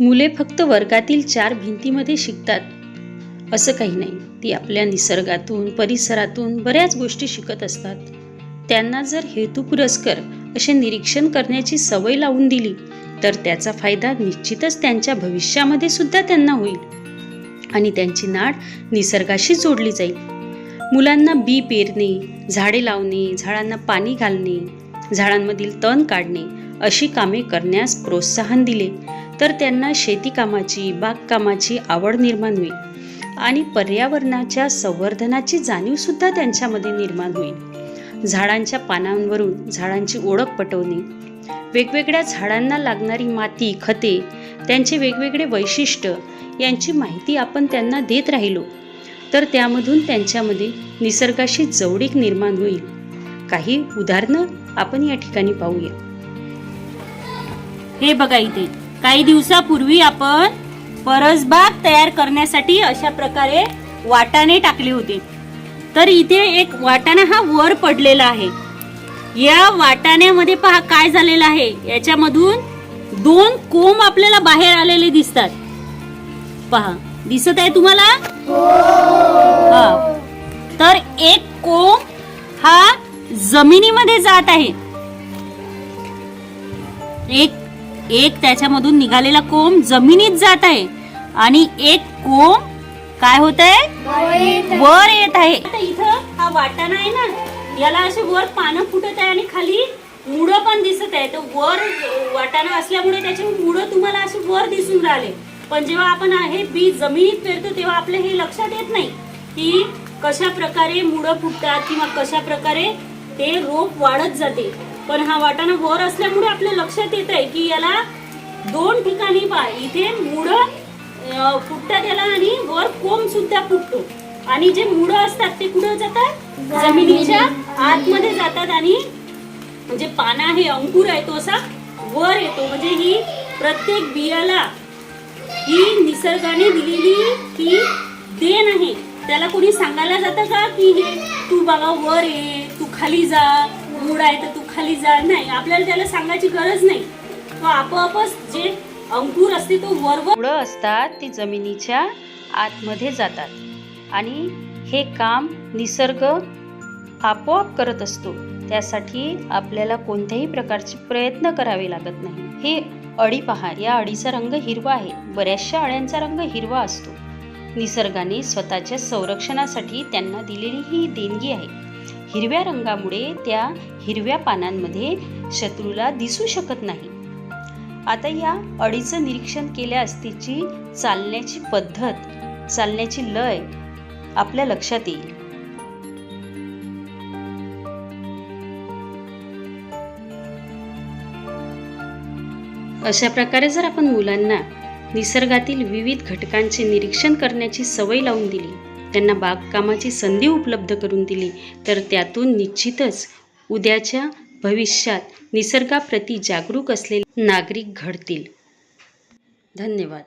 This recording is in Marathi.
मुले फक्त वर्गातील चार भिंतीमध्ये शिकतात. असं काही नाही. ती आपल्या निसर्गातून परिसरातून बऱ्याच गोष्टी शिकत असतात. त्यांना जर हेतुपुरस्कर असे निरीक्षण करण्याची सवय लावून दिली तर त्याचा फायदा निश्चितच त्यांच्या भविष्यामध्ये सुद्धा त्यांना होईल. आणि त्यांची नाड निसर्गाशी जोडली जाईल. मुलांना बी पेरणे झाडे लावणे झाडांना पाणी घालणे झाडांमधील तण काढणे अशी कामे करण्यास प्रोत्साहन दिले तर त्यांना शेतीकामाची बागकामाची आवड निर्माण होईल आणि पर्यावरणाच्या संवर्धनाची जाणीवसुद्धा त्यांच्यामध्ये निर्माण होईल. झाडांच्या पानांवरून झाडांची ओळख पटवणे वेगवेगळ्या झाडांना लागणारी माती खते त्यांचे वेगवेगळे वैशिष्ट्य यांची माहिती आपण त्यांना देत राहिलो तर त्यामधून त्यांच्यामध्ये निसर्गाशी जवळीक निर्माण होईल. काही उदाहरणं आपण या ठिकाणी पाहूया. हे बघा इथे. काही दिवसापूर्वी आपण परसबाग तयार करण्यासाठी अशा प्रकारे वाटाणे टाकले होते. तर इथे एक वाटाणा हा वर पडलेला आहे. या वाटाण्यामध्ये पहा काय झालेलं आहे. याच्यामधून दोन कोंब आपल्याला बाहेर आलेले दिसतात. पहा दिसत आहे तुम्हाला? हा. तर एक कोंब हा जमिनीमध्ये जात आहे. एक एक त्याच्यामधून निघालेला कोंब जमिनीत जात आहे. आणि एक कोंब काय होत आहे? वर येत आहे. इथं हा वाटाणा आहे ना याला असे वर पानं फुटत आहे आणि खाली मुळं पण दिसत आहे. तर वर वाटाणा असल्यामुळे त्याचे मुळं तुम्हाला असे वर दिसून राहिले. पण जेव्हा आपण हे बी जमिनीत पेरतो तेव्हा आपलं हे लक्षात येत नाही की कशा प्रकारे मुळं फुटतात किंवा कशा प्रकारे ते रोप वाढत जाते. पण हा वाटाणा वर असल्यामुळे आपल्या लक्षात येत आहे की याला दोन ठिकाणी पहा. इथे अं, फुटतात याला आणि वर कोंब सुद्धा फुटतो. आणि जे मुळं असतात ते कुठं जातात? जमिनीच्या आतमध्ये जातात आणि म्हणजे पाना आहे अंकुर आहे तो असा वर येतो. म्हणजे ही प्रत्येक बियाला ही निसर्गाने दिलेली ही देण आहे. त्याला कोणी सांगायला जातं का की हे तू बाबा वर ये तू खाली जा मूड आहे तर तू खाली जाळ नाही आपल्याला त्याला सांगायची गरज नाही. तो आपोआपच जे अंकुर असते तो वरवर मुळं असतात ती जमिनीच्या आतमध्ये जातात. आणि हे काम निसर्ग आपोआप करत असतो. त्यासाठी आपल्याला कोणत्याही प्रकारचे प्रयत्न करावे लागत नाही. हे अळी पहा या अळीचा रंग हिरवा आहे. बऱ्याचशा अळ्यांचा रंग हिरवा असतो. निसर्गाने स्वतःच्या संरक्षणासाठी त्यांना दिलेली ही देणगी आहे. हिरव्या रंगामुळे त्या हिरव्या पानांमध्ये शत्रूला दिसू शकत नाही. आता या अडीचं निरीक्षण केल्यास तिची चालण्याची पद्धत चालण्याची लय आपल्या लक्षात येईल. अशा प्रकारे जर आपण मुलांना निसर्गातील विविध घटकांचे निरीक्षण करण्याची सवय लावून दिली त्यांना बागकामाची संधी उपलब्ध करून दिली. तर त्यातून निश्चितच उद्याच्या भविष्यात निसर्गाप्रती जागरूक असलेले नागरिक घडतील. धन्यवाद.